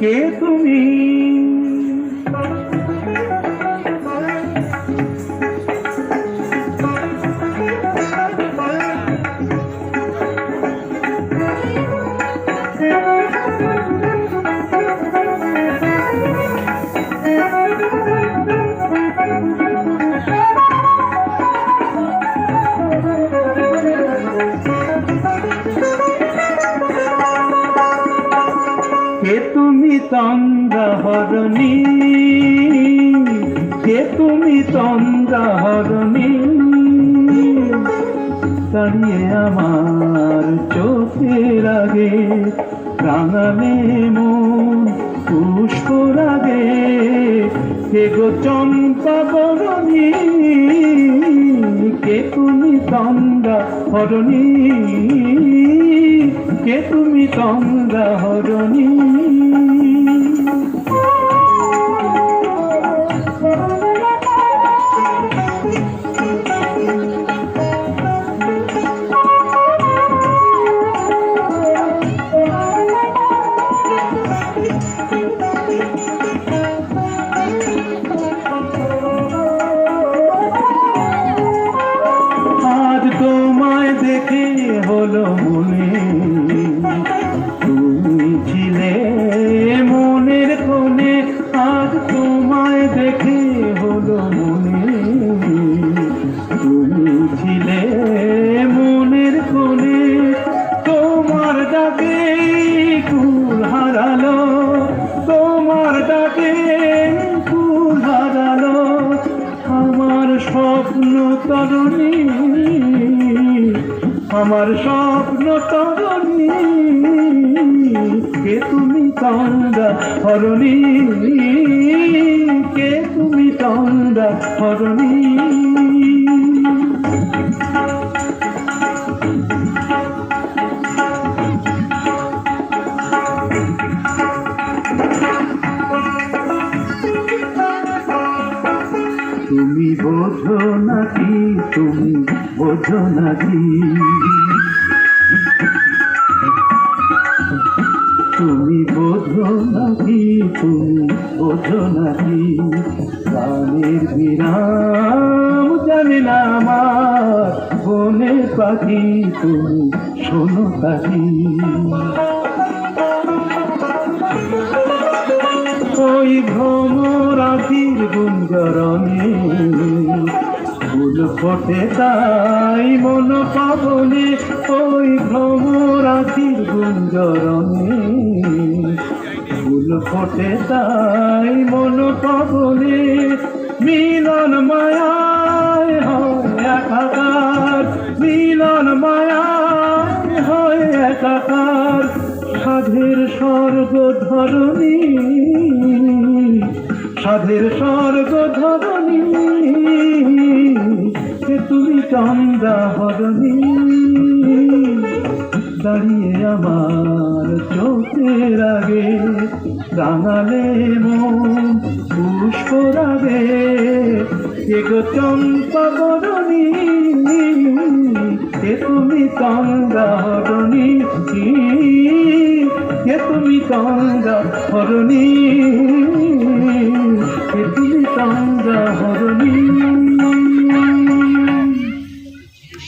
কে তুমি কে তুমি তন্দ্রা হরণী কে তুমি তন্দ্রা হরণী দাঁড়িয়ে আমার চোখের আগে রাঙালে মন পুষ্প রাগে কে গো চম্পা বরণী কে তুমি তন্দ্রা হরণী কে তুমি তন্দ্রা হরণী কুল হারালো, তোমার ডাকে কুল হারালো। আমার স্বপ্ন তরণী, আমার স্বপ্ন তরণী, কে তুমি তন্দা হরণী? কে তুমি তন্দা হরণী? তুমি বোঝো নাকি, তুমি বোঝো নাকি? তুমি বোঝো নাকি, তুমি বোঝো নাকি? গানের বিরাম জানে না আমার বনে পাখি তুমি শোনো পাখি ওই ভ্রমরাধির গুঞ্জরণে। ফুল ফোটে তাই মন পাবনে ওই ভ্রমরাধির গুঞ্জরণে। ফুল ফোটে তাই মন পাবনে মিলন মায়ায় হয় একাকার। মিলন মায়ায় হয় একাকার। সাধের স্বর্গ ধরণী সাধের স্বর্গ ধরণী কে তুমি চন্দা হরণী দাঁড়িয়ে আমার চোখের আগে রাঙালে মন পুষ্প রাগে কে গো চম্পা বরণী কে তুমি চন্দা হরণী চন্দা হরণী। পৃথিবী চন্দা হরণী।